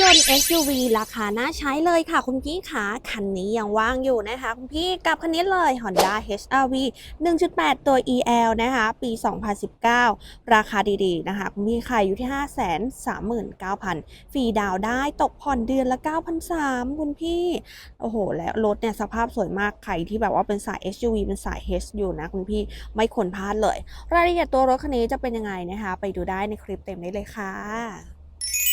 ยนต์ SUV ราคาน่าใช้เลยค่ะ คุณพี่ขาคันนี้ยังว่างอยู่นะคะ คุณพี่กับคันนี้เลย Honda HR-V 1.8 ตัว EL นะคะ ปี 2019 ราคาดีๆนะคะ คุณพี่ขายอยู่ที่ 539,000 ฟรีดาวได้ตกผ่อนเดือนละ 9,300 คุณพี่ โอ้โห แล้วรถเนี่ยสภาพสวยมาก ใครที่แบบว่าเป็นสาย SUV เป็นสาย H อยู่นะ คุณพี่ไม่ควรพลาดเลย รายละเอียดตัวรถคันนี้จะเป็นยังไงนะคะ ไปดูได้ในคลิปเต็มได้เลยค่ะ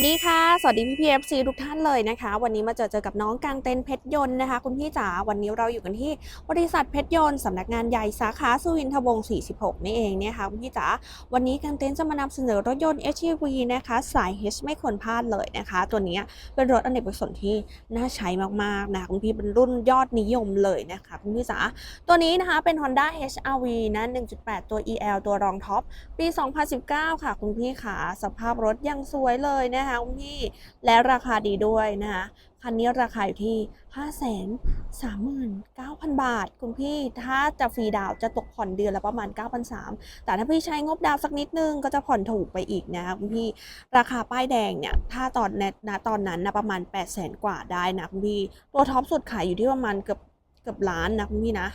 ดีค่ะ สวัสดีพี่พีเอฟซีทุกท่านเลยนะคะ วันนี้มาเจอเจอกับน้องกลางเต็นเพชรยนต์นะคะ คุณพี่จ๋า วันนี้เราอยู่กันที่บริษัทเพชรยนต์สำนักงานใหญ่สาขาสุวินทวงศ์46 นี่เองเนี่ยค่ะคุณพี่จ๋า วันนี้กลางเต็นจะมานำเสนอรถยนต์ SUV นะคะ สาย H ไม่ควรพลาดเลยนะคะ ตัวนี้เป็นรถอเนกประสงค์ที่น่าใช้มากๆนะคะคุณพี่เป็นรุ่นยอดนิยมเลยนะคะคุณพี่จ๋า ตัวนี้นะคะเป็น Honda HR-V นะ 1.8 ตัว EL ตัวรองท็อปปี 2019 ค่ะ คุณพี่ขาสภาพรถยังสวยเลยนะคะคุณพี่และราคาดีด้วยนะคะคันนี้ราคาอยู่ที่ 539,000 บาท คุณพี่ถ้าจะฟรีดาวจะตกผ่อนเดือนละประมาณ 9,300แต่ถ้าพี่ใช้งบดาวสักนิดนึงก็จะผ่อนถูกไปอีกนะคะคุณพี่ราคาป้ายแดงเนี่ย ถ้าตอนนะตอนนั้นนะประมาณ 800,000 กว่าได้นะคุณพี่ตัวท็อปสุดขายอยู่ที่ประมาณเกือบ เกือบล้านนะคุณพี่นะ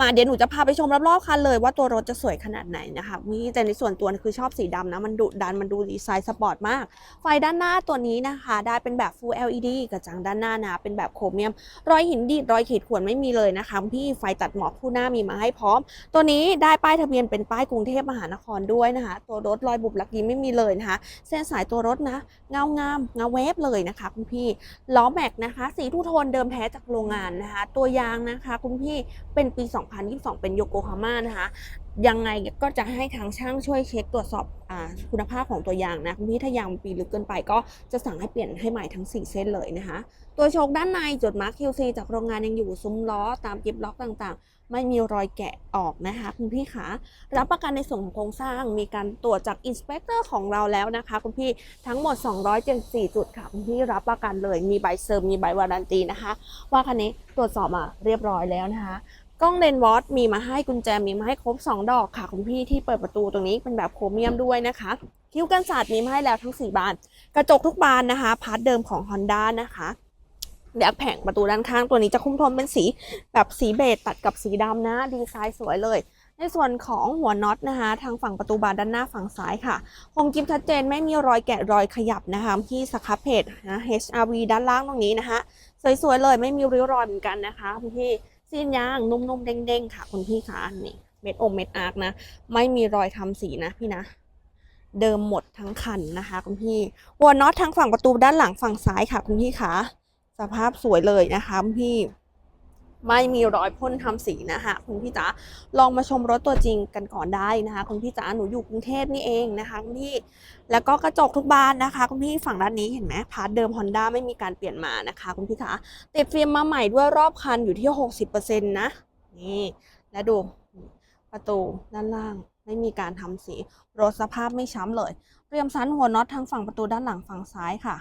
มาเดี๋ยวหนูจะพาไปชมรอบๆคันเลยว่าตัวรถจะสวยขนาดไหนนะคะพี่แต่ในส่วนตัวคือชอบสีดำนะ มันดุดันมันดูดีไซน์สปอร์ตมาก ไฟด้านหน้าตัวนี้นะคะ ได้เป็นแบบ Full LED กระจังด้านหน้านะ เป็นแบบโครเมียม รอยหินดีดรอยขีดข่วนไม่มีเลยนะคะคุณพี่ไฟตัดหมอกคู่หน้ามีมาให้พร้อม ตัวนี้ได้ป้ายทะเบียนเป็นป้ายกรุงเทพมหานครด้วยนะคะ ตัวรถรอยบุบลักยิ้มไม่มีเลยนะคะ เส้นสายตัวรถนะเงางามเงาเวฟเลยนะคะคุณพี่ล้อแม็กนะคะ สีทูโทนเดิมแท้จากโรงงานนะคะ ตัวยางนะคะ คุณพี่เป็นปี 2022 เป็นโยโกฮาม่านะคะ ยังไงก็จะให้ทางช่างช่วยเช็คตรวจสอบอคุณภาพของตัวยางนะ คุณพี่ถ้ายางปีลึกเกินไปก็จะสั่งให้เปลี่ยนให้ใหม่ทั้ง 4 เส้นเลยนะคะ ตัวโชคด้านในจุดมาร์ค QC จากโรงงานยังอยู่ซุ้มล้อตามกิบล็อกต่างๆ ไม่มีรอยแกะออกนะคะคุณพี่ขารับประกันในส่วนของโครงสร้างมีการตรวจจากอินสเปกเตอร์ของเราแล้วนะคะคุณพี่ทั้งหมด 274 จุดค่ะคุณพี่รับประกันเลยมีใบเซอร์มีใบวารันตีนะคะ ว่าคันนี้ตรวจสอบมาเรียบร้อยแล้วนะคะกล้องเลนวอตมีมาให้กุญแจมีมาให้ครบ 2 ดอกค่ะคุณพี่ที่เปิดประตูตรงนี้เป็นแบบโครเมียมด้วยนะคะ คิ้วกันศาสตร์มีมาให้แล้วทั้ง 4 บาน กระจกทุกบานนะคะ พาร์ทเดิมของ Honda นะคะ เดี๋ยวแผงประตูด้านข้างตัวนี้จะคุ้มทนเป็นสีแบบสีเบจตัดกับสีดำนะดีไซน์สวยเลย ในส่วนของหัวน็อตนะคะ ทางฝั่งประตูบานด้านหน้าฝั่งซ้ายค่ะคมกิมชัดเจนไม่มีรอยแกะรอยขยับนะคะที่สครับเพจนะ HRV ด้านล่างตรงนี้นะคะสวยๆเลยไม่มีริ้วรอยเหมือนกันนะคะคุณพี่ซีนยางนุ่มๆเด้งๆค่ะคุณพี่คะนี่เม็ดอมเม็ดอาร์กนะ ไม่มีรอยทำสีนะพี่นะเดิมหมดทั้งคันนะคะคุณพี่หัวน็อตทางฝั่งประตูด้านหลังฝั่งซ้ายค่ะคุณพี่คะ สภาพสวยเลยนะคะคุณพี่ไม่มีรอยพ่นทำสีนะคะคุณพี่จ๋าลองมาชมรถตัวจริงกันก่อนได้นะคะ คุณพี่จ๋าหนูอยู่กรุงเทพนี่เองนะคะคุณพี่แล้วก็กระจกทุกบานนะคะ คุณพี่ฝั่งด้านนี้เห็นไหมพาร์ทเดิม Honda ไม่มีการเปลี่ยนมานะคะ คุณพี่คะติดฟิล์มมาใหม่ด้วยรอบคันอยู่ที่ 60%นะนี่และดูประตูด้านล่างไม่มีการทำสีรถสภาพไม่ช้ำเลยเตรียมซันหัวน็อตทางฝั่งประตูด้านหลังฝั่งซ้ายค่ะ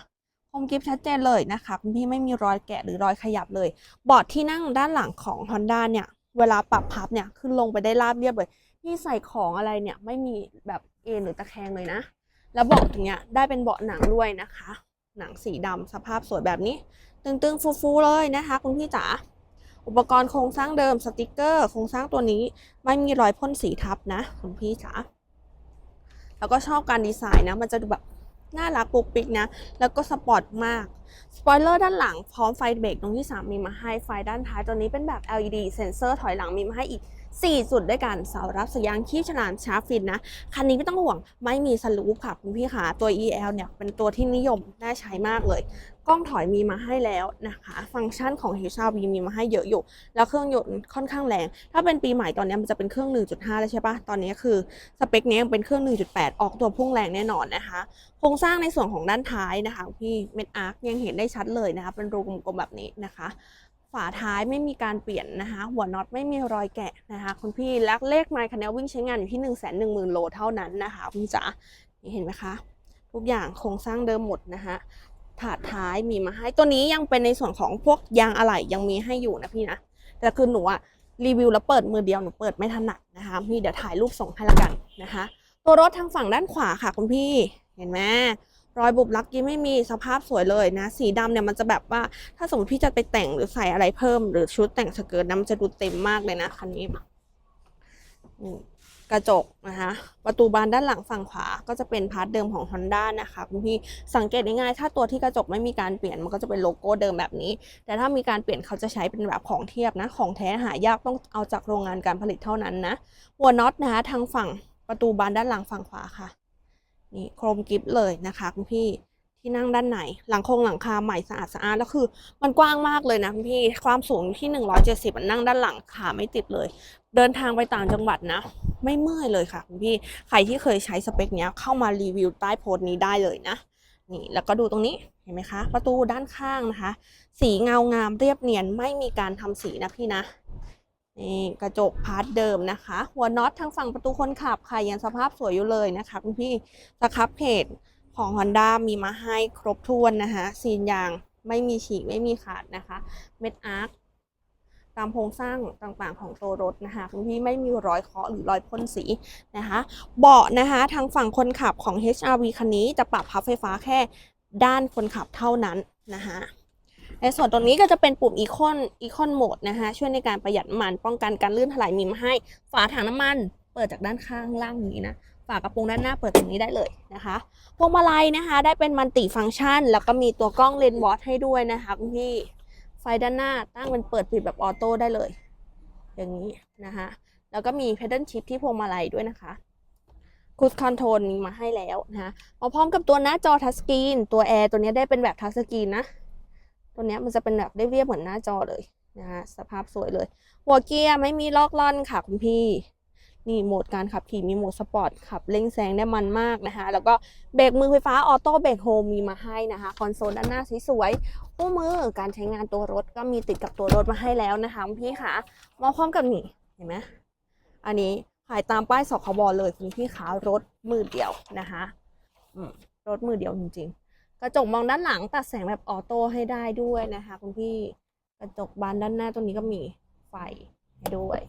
มกริปชัดเจนเลยนะคะ คุณพี่ไม่มีรอยแกะหรือรอยขยับเลย บอร์ดที่นั่งด้านหลังของ Honda เนี่ย เวลาปรับพับเนี่ยขึ้นลงไปได้ราบเรียบเลยพี่ใส่ของอะไรเนี่ยไม่มีแบบเอ็นหรือตะแคงเลยนะ แล้วเบาะตรงเนี้ยได้เป็นเบาะหนังด้วยนะคะ หนังสีดำสภาพสวยแบบนี้ ตึงๆ ฟูๆเลยนะคะ คุณพี่จ๋าอุปกรณ์โครงสร้างเดิมสติกเกอร์โครงสร้างตัวนี้ไม่มีรอยพ่นสีทับนะ คุณพี่จ๋าแล้วก็ชอบการดีไซน์นะ มันจะดูแบบ น่ารักปุกปิกนะ แล้วก็สปอร์ตมาก สปอยเลอร์ด้านหลังพร้อมไฟเบรกตรงที่ 3 มีมาให้ ไฟด้านท้ายตัวนี้เป็นแบบ LED เซนเซอร์ถอยหลังมีมาให้อีก 4 จุดด้วยกันเสารับสัญญาณคีบฉลามชาร์ฟินนะคันนี้ไม่ต้องห่วงไม่มีสลูปค่ะคุณพี่ขาตัว EL เนี่ยเป็นตัวที่นิยมน่าใช้มากเลย กล้องถอยมีมาให้แล้วนะคะ ฟังก์ชันของ HRV มีมาให้เยอะอยู่ แล้วเครื่องยนต์ค่อนข้างแรง ถ้าเป็นปีใหม่ตอนนี้มันจะเป็นเครื่อง 1.5 แล้วใช่ปะตอนนี้คือสเปคนี้ยังเป็นเครื่อง 1.8 ออกตัวพุ่งแรงแน่นอนนะคะ โครงสร้างในส่วนของด้านท้ายนะคะพี่เม็ดอาร์คยังเห็นได้ชัดเลยนะคะเป็นรูกลมๆแบบนี้นะคะ ฝาท้ายไม่มีการเปลี่ยนนะคะ หัวน็อตไม่มีรอยแกะนะคะ คุณพี่และเลขไมล์คันนี้วิ่งใช้งานอยู่ที่ 1 1 0 0 0 0 โลเท่านั้นนะคะคุณจ๋าเห็นไหมคะ ทุกอย่างโครงสร้างเดิมหมดนะคะถาดท้ายมีมาให้ตัวนี้ยังเป็นในส่วนของพวกยางอะไหล่ยังมีให้อยู่นะพี่นะแต่คือหนูอะรีวิวแล้วเปิดมือเดียวหนูเปิดไม่ถนัดนะคะพี่เดี๋ยวถ่ายรูปส่งให้ละกันนะคะ ตัวรถทางฝั่งด้านขวาค่ะคุณพี่เห็นไหม รอยบุบลักกี้ไม่มีสภาพสวยเลยนะ สีดำเนี่ยมันจะแบบว่าถ้าสมมติพี่จะไปแต่งหรือใส่อะไรเพิ่ม หรือชุดแต่งสเกิร์ตนะมันจะดูเต็มมากเลยนะคันนี้กระจกนะคะประตูบานด้านหลังฝั่งขวาก็จะเป็นพาร์ทเดิมของ Honda นะคะคุณพี่สังเกตง่ายๆถ้าตัวที่กระจกไม่มีการเปลี่ยนมันก็จะเป็นโลโก้เดิมแบบนี้ แต่ถ้ามีการเปลี่ยนเขาจะใช้เป็นแบบของเทียบนะ ของแท้หายากต้องเอาจากโรงงานการผลิตเท่านั้นนะหัวน็อตนะคะทางฝั่งประตูบานด้านหลังฝั่งขวาค่ะ นี่โครมกิฟเลยนะคะคุณพี่ที่นั่งด้านในหลังโครงหลังคาใหม่สะอาดสะอาดแล้วคือ มันกว้างมากเลยนะคุณพี่ความสูงที่ 170 มันนั่งด้านหลังขาไม่ติดเลย เดินทางไปต่างจังหวัดนะ ไม่เมื่อยเลยค่ะคุณพี่ใครที่เคยใช้สเปคเนี้ยเข้ามารีวิวใต้โพสต์นี้ได้เลยนะนี่แล้วก็ดูตรงนี้เห็นไหมคะ ประตูด้านข้างนะคะ สีเงางามเรียบเนียนไม่มีการทำสีนะพี่นะ นี่กระจกพาร์ทเดิมนะคะ หัวน็อตทางฝั่งประตูคนขับค่ะยังสภาพสวยอยู่เลยนะคะคุณพี่สครับเพจของ Honda มีมาให้ครบถ้วนนะคะซีนยางไม่มีฉีกไม่มีขาดนะคะ เม็ดอาร์คตามโครงสร้างต่างๆของตัวรถนะคะคุณพี่ไม่มีรอยเคาะหรือรอยพ่นสีนะคะ เบาะนะคะทางฝั่งคนขับของ HRV คันนี้จะปรับพับไฟฟ้าแค่ด้านคนขับเท่านั้นนะคะ ในส่วนตรงนี้ก็จะเป็นปุ่มอีคอนอีคอนโหมดนะคะ ช่วยในการประหยัดน้ำมันป้องกันการลื่นถลายมีมาให้ ฝาถังน้ำมัน เปิดจากด้านข้างล่างอย่างนี้นะ ฝากระโปรงด้านหน้าเปิดตรงนี้ได้เลยนะคะพวงมาลัยนะคะ ได้เป็นมันติฟังก์ชัน แล้วก็มีตัวกล้องเลนส์วอตให้ด้วยนะคะคุณพี่ไฟด้านหน้าตั้งเป็นเปิดปิดแบบออโต้ได้เลย อย่างนี้นะคะแล้วก็มีเพด a ลชิพที่พวงมาลัยด้วยนะคะคูสคอนโทรลมีมาให้แล้วนะคะมาพร้อมกับตัวหน้าจอทัชสกรีนตัวแอร์ตัวนี้ได้เป็นแบบทัชสกรีนนะ ตัวนี้มันจะเป็นแบบเรียบๆเหมือนหน้าจอเลยนะคะสภาพสวยเลย หัวเกียร์ไม่มีลอกล่อนค่ะคุณพี่ นี่โหมดการขับขี่มีโหมดสปอร์ตขับเร่งแซงได้มันมากนะคะแล้วก็เบรกมือไฟฟ้าออโต้เบรกโฮมมีมาให้นะคะคอนโซลด้านหน้าสวยๆคู่มือการใช้งานตัวรถก็มีติดกับตัวรถมาให้แล้วนะคะคุณพี่ค่ะมาพร้อมกับนี่เห็นไหมอันนี้ขายตามป้ายสคบเลยคุณพี่ขารถมือเดียวนะคะรถมือเดียวจริงๆ กระจกมองด้านหลังตัดแสงแบบออโต้ให้ได้ด้วยนะคะคุณพี่กระจกบานด้านหน้าตรงนี้ก็มีไฟให้ด้วย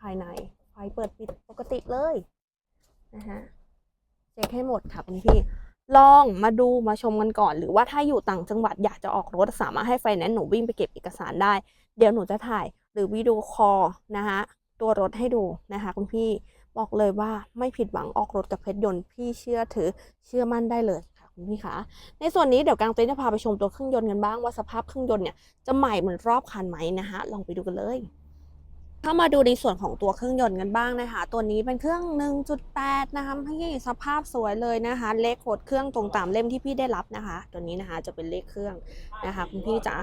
ภายในไฟเปิดปิดปกติเลยนะคะเช็คให้หมดค่ะคุณพี่ลองมาดูมาชมกันก่อน หรือว่าถ้าอยู่ต่างจังหวัดอยากจะออกรถสามารถให้ไฟแนนซ์หนูวิ่งไปเก็บเอกสารได้ เดี๋ยวหนูจะถ่ายหรือวิดีโอคอลนะคะตัวรถให้ดูนะคะคุณพี่ บอกเลยว่าไม่ผิดหวังออกรถกับเพชรยนต์พี่เชื่อถือเชื่อมั่นได้เลยค่ะคุณพี่คะในส่วนนี้เดี๋ยวกลางเต็นท์จะพาไปชมตัวเครื่องยนต์กันบ้างว่าสภาพเครื่องยนต์เนี่ยจะใหม่เหมือนรอบคันไหมนะคะลองไปดูกันเลย เข้ามาดูในส่วนของตัวเครื่องยนต์กันบ้างนะคะ ตัวนี้เป็นเครื่อง 1.8 นะคะพี่สภาพสวยเลยนะคะ เลขโคดเครื่องตรงตามเล่มที่พี่ได้รับนะคะ ตัวนี้นะคะจะเป็นเลขเครื่องนะคะ คุณพี่จ๋า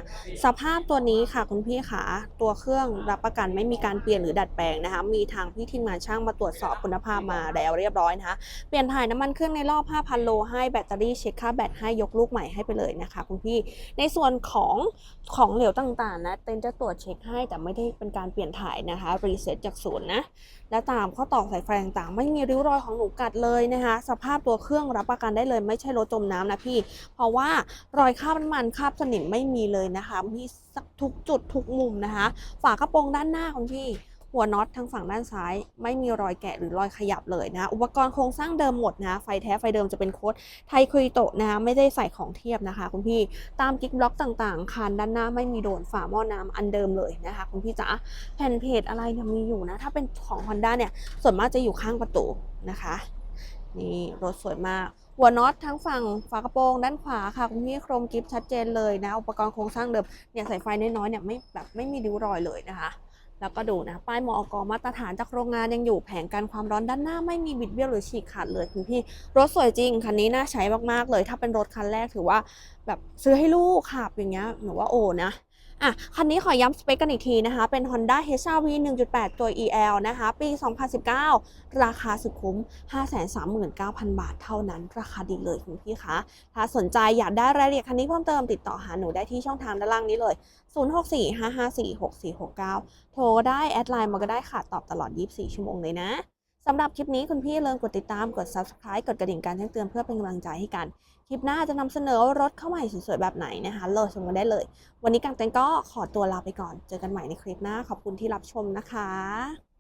สภาพตัวนี้ค่ะคุณพี่ขาตัวเครื่องรับประกันไม่มีการเปลี่ยนหรือดัดแปลงนะคะ มีทางพี่ทีมงานช่างมาตรวจสอบคุณภาพมาแล้วเรียบร้อยนะคะ เปลี่ยนถ่ายน้ำมันเครื่องในรอบ 5,000 โลให้แบตเตอรี่เช็คค่าแบตให้ยกลูกใหม่ให้ไปเลยนะคะ คุณพี่ในส่วนของของเหลวต่างๆนะเต็นจะตรวจเช็คให้แต่ไม่ได้เป็นการเปลี่ยนถ่ายนะคะรีเซ็ตจากศูนย์นะและตามข้อต่อสายไฟต่างๆ ไม่มีริ้วรอยของหนูกัดเลยนะคะ สภาพตัวเครื่องรับประกันได้เลย ไม่ใช่รถจมน้ำนะพี่ เพราะว่ารอยคราบน้ำมันคราบสนิมไม่มีเลยนะคะมีทุกจุดทุกมุมนะคะ ฝากระโปรงด้านหน้าคุณพี่ หัวน็อตทางฝั่งด้านซ้าย ไม่มีรอยแกะหรือรอยขยับเลยนะ อุปกรณ์โครงสร้างเดิมหมดนะไฟแท้ไฟเดิมจะเป็นโค้ดไทคุยโตะนะไม่ได้ใส่ของเทียบนะคะคุณพี่ตามกิ๊กบล็อกต่างๆคานด้านหน้าไม่มีโดนฝาหม้อน้ำอันเดิมเลยนะคะคุณพี่จ๋าแผ่นเพจอะไรเนี่ยมีอยู่นะ ถ้าเป็นของ Honda เนี่ยส่วนมากจะอยู่ข้างประตูนะคะนี่รถสวยมาก หัวน็อตทั้งฝั่งฝากระโปรงด้านขวาค่ะคุณพี่โครมกิฟชัดเจนเลยนะ อุปกรณ์โครงสร้างเดิมเนี่ยสายไฟน้อยๆเนี่ยไม่แบบไม่มีริ้วรอยเลยนะคะ แล้วก็ดูนะป้ายมอกมาตรฐานจากโรงงานยังอยู่แผงกันความร้อนด้านหน้าไม่มีบิดเบี้ยวหรือฉีกขาดเลยคุณพี่รถสวยจริงคันนี้น่าใช้มากๆเลย ถ้าเป็นรถคันแรกถือว่าแบบซื้อให้ลูกขับอย่างเงี้ยหนูว่าโอนะ อะ คันนี้ขอย้ำสเปคกันอีกทีนะคะ เป็น Honda HR-V 1.8 ตัว EL นะคะ ปี 2019 ราคาสุดคุ้ม 539,000 บาทเท่านั้น ราคาดีเลยคุณพี่คะ ถ้าสนใจอยากได้รายละเอียดคันนี้เพิ่มเติมติดต่อหาหนูได้ที่ช่องทางด้านล่างนี้เลย 0645546469 โทรก็ได้ แอดไลน์มาก็ได้ค่ะ ตอบตลอด 24 ชั่วโมงเลยนะ สำหรับคลิปนี้คุณพี่เริ่มกดติดตามกด subscribe กดกระดิ่งการแจ้งเตือนเพื่อเป็นกำลังใจให้กัน คลิปหน้าจะนำเสนอรถเข้าใหม่สวยๆแบบไหนนะคะรอชมกันได้เลย วันนี้กังเต็นก็ขอตัวลาไปก่อน เจอกันใหม่ในคลิปหน้าขอบคุณที่รับชมนะคะ